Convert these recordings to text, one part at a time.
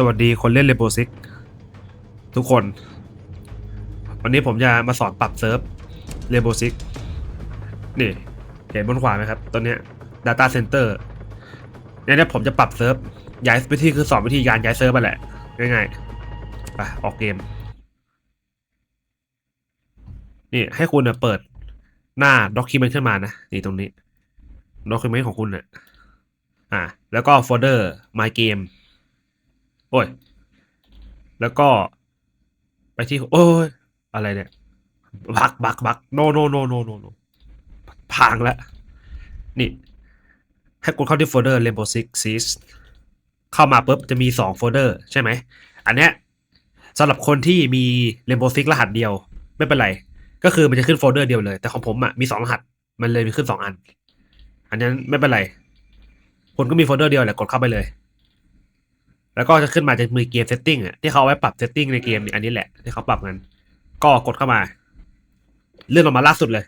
สวัสดีคนเล่นเร b โ w ซิกทุกคน วันนี้ผมจะมาสอนปรับเซิร์ฟเร b โ w ซิกนี่ เห็นบนขวาไหมครับตัวนี้ Data Center เนี่ยเนี่ยผมจะปรับเซิร์ฟย้ายวิธีคือสอนวิธีการย้ายเซิร์ฟไปแหละง่ายๆไปออกเกม นี่ให้คุณเน่ะเปิดหน้า Document ขึ้นมานะนี่ตรงนี้ Document ของคุณน่ะอ่าแล้วก็โฟลเดอร์ My Game โอ้ย แล้วก็ ไปที่ โอ้ย อะไรเนี่ย บักบักบักโนโนโนโนโนโนพังแล้ว นี่ ให้กดเข้าที่โฟลเดอร์ Rainbow Six Siege เข้ามาปุ๊บจะมีสองโฟลเดอร์ใช่ไหม อันเนี้ยสำหรับคนที่มี Rainbow Six รหัสเดียว ไม่เป็นไร ก็คือมันจะขึ้นโฟลเดอร์เดียวเลย แต่ของผมอะมีสองรหัส มันเลยมีขึ้นสองอัน อันนั้นไม่เป็นไรคุณก็มีโฟลเดอร์เดียวแหละกดเข้าไปเลย แล้วก็จะขึ้นมาจะมีเกมเซตติ้งอะที่เขาเอาไว้ปรับเซตติ้งในเกมนี่อันนี้แหละที่เขาปรับกันก็กดเข้ามา เลื่อนลงมาล่าสุดเลย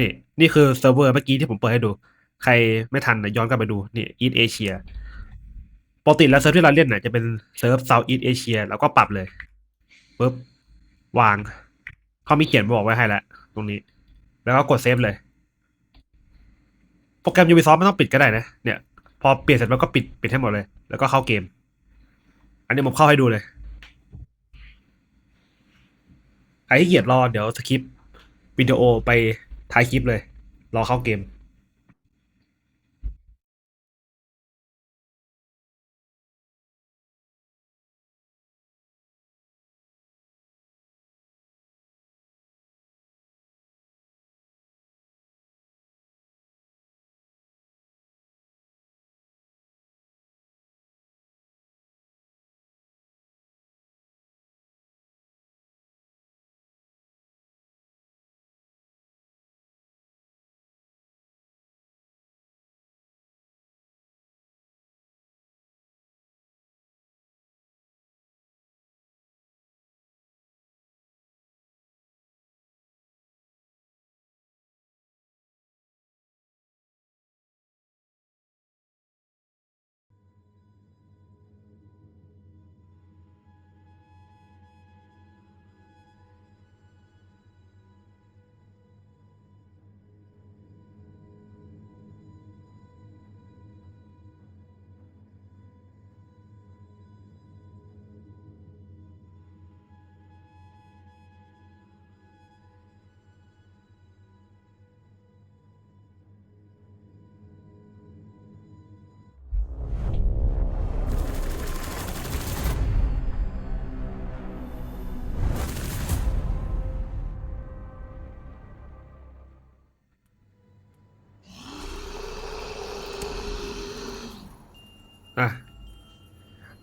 นี่ นี่คือเซิร์ฟเวอร์เมื่อกี้ที่ผมเปิดให้ดู ใครไม่ทันนะย้อนกลับไปดูนี่ East Asia ปกติแล้วเซิร์ฟที่เราเล่นน่ะจะเป็นเซิร์ฟ South East Asia แล้วก็ปรับเลยปุ๊บวางเขามีเขียนบอกไว้ให้แล้วตรงนี้ แล้วก็กดเซฟเลย โปรแกรม Ubisoft ไม่ต้องปิดก็ได้นะเนี่ย พอเปลี่ยนเสร็จมันก็ปิดปิดให้หมดเลย แล้วก็เข้าเกม อันนี้ผมเข้าให้ดูเลยไอ้เหยียดรอเดี๋ยวสคริปวิดีโอไปท้ายคลิปเลย รอเข้าเกม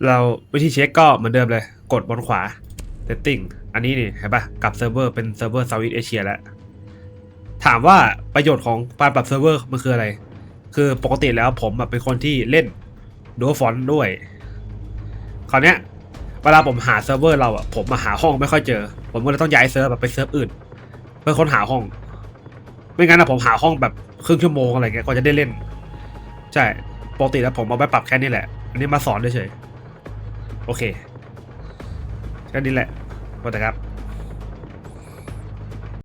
เราวิธีเช็คก็เหมือนเดิมเลย กดบนขวา setting อันนี้นี่เห็นปะกลับเซิร์ฟเวอร์เป็นเซิร์ฟเวอร์ Southeast Asia แล้ว ถามว่าประโยชน์ของการปรับเซิร์ฟเวอร์มันคืออะไร คือปกติแล้วผมอะเป็นคนที่เล่นดูฟอนด้วย คราวเนี้ยเวลาผมหาเซิร์ฟเวอร์เราอะผมมาหาห้องไม่ค่อยเจอ ผมก็เลยต้องย้ายเซิร์ฟแบบไปเซิร์ฟอื่นเพื่อค้นหาห้อง ไม่งั้นอะผมหาห้องแบบครึ่งชั่วโมงอะไรเงี้ยกว่าจะได้เล่น ใช่ ปกติแล้วผมเอาไปปรับแค่นี้แหละ อันนี้มาสอนเฉยๆ โอเคแค่นี้แหละขอบคุณครับ